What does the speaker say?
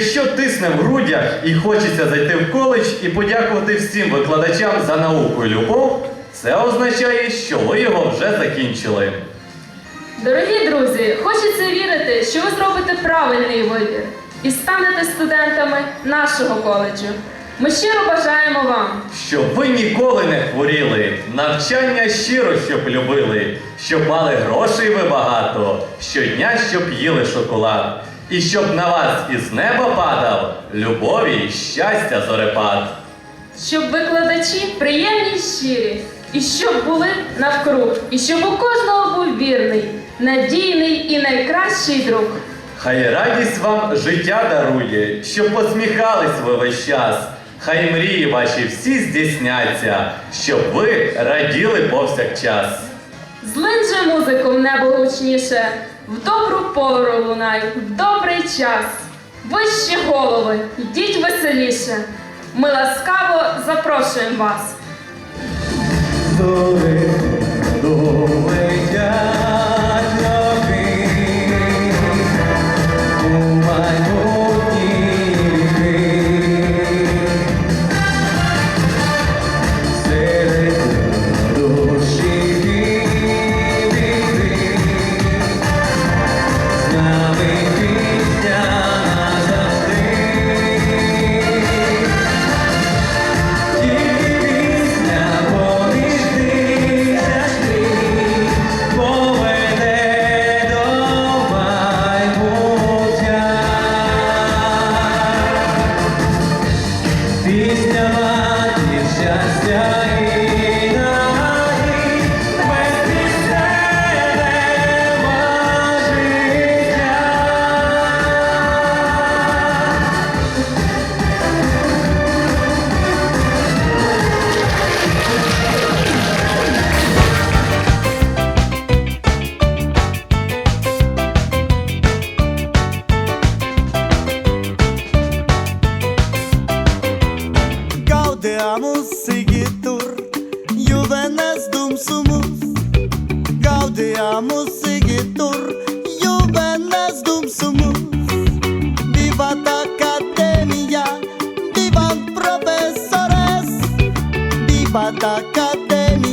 Якщо тисне в грудях і хочеться зайти в коледж і подякувати всім викладачам за науку і любов, це означає, що ви його вже закінчили. Дорогі друзі, хочеться вірити, що ви зробите правильний вибір і станете студентами нашого коледжу. Ми щиро бажаємо вам, Щоб ви ніколи не хворіли, навчання щиро, щоб любили, щоб мали грошей ви багато, щодня, щоб їли шоколад, і щоб на вас із неба падав любові й щастя зорепад. щоб викладачі приємні й щирі, і щоб були навкруг, і щоб у кожного був вірний, надійний і найкращий друг. Хай радість вам життя дарує, щоб посміхались ви весь час. Хай мрії ваші всі здійсняться, щоб ви раділи повсякчас. Злинь же музику в небо гучніше, в добру пору лунай, в добрий час. Вищі голови, йдіть веселіше. Ми ласкаво запрошуємо вас. Gaudeamus sigitur, juvenes dum sumus. Gaudeamus sigitur, juvenes dum sumus. Vivat academia, vivan profesores, vivat academia.